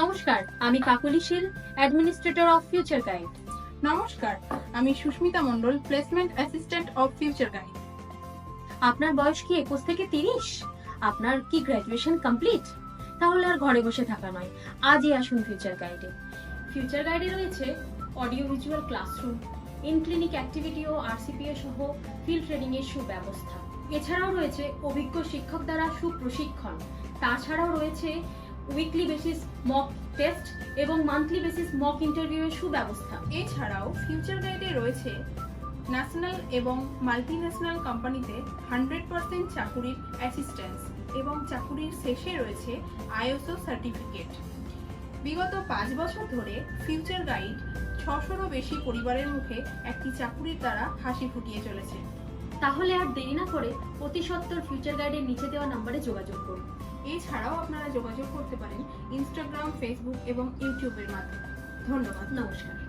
নমস্কার, আমি Kakali Sheel administrator of Future Guide নমস্কার, আমি Susmita Mondal placement assistant of Future Guide আপনার বয়স কি একুশ থেকে তিরিশ? আপনার কি গ্র্যাজুয়েশন কমপ্লিট তাহলে আর ঘরে বসে থাকা নয়, আজই আসুন ফিউচার গাইডে ফিউচার গাইডে রয়েছে audio visual classroom in clinic activity O RCPA সহ ফিল্ড ট্রেনিং এর সুব্যবস্থা। এছাড়াও রয়েছে অভিজ্ঞ শিক্ষক দ্বারা সুপ্রশিক্ষণ, তাছাড়াও রয়েছে উইকলি বেসিস মক টেস্ট এবং মান্থলি বেসিস মক ইন্টারভিউ এর সুব্যবস্থা। এছাড়াও ফিউচার গাইডে রয়েছে ন্যাশনাল এবং মাল্টিন্যাশনাল কোম্পানিতে হান্ড্রেড পার্সেন্ট চাকুরির অ্যাসিস্ট্যান্স এবং চাকুরির শেষে রয়েছে আইএসও সার্টিফিকেট বিগত পাঁচ বছর ধরে ফিউচার গাইড ছশোরও বেশি পরিবারের মুখে একটি চাকুরির দ্বারা হাসি ফুটিয়ে চলেছে। তাহলে আর দেরি না করে অতি সত্বর ফিউচার গাইডের নিচে দেওয়া নম্বরে যোগাযোগ করুন। এছাড়াও আপনারা যোগাযোগ করতে পারেন ইনস্টাগ্রাম ফেসবুক এবং ইউটিউবের মাধ্যমে। ধন্যবাদ নমস্কার।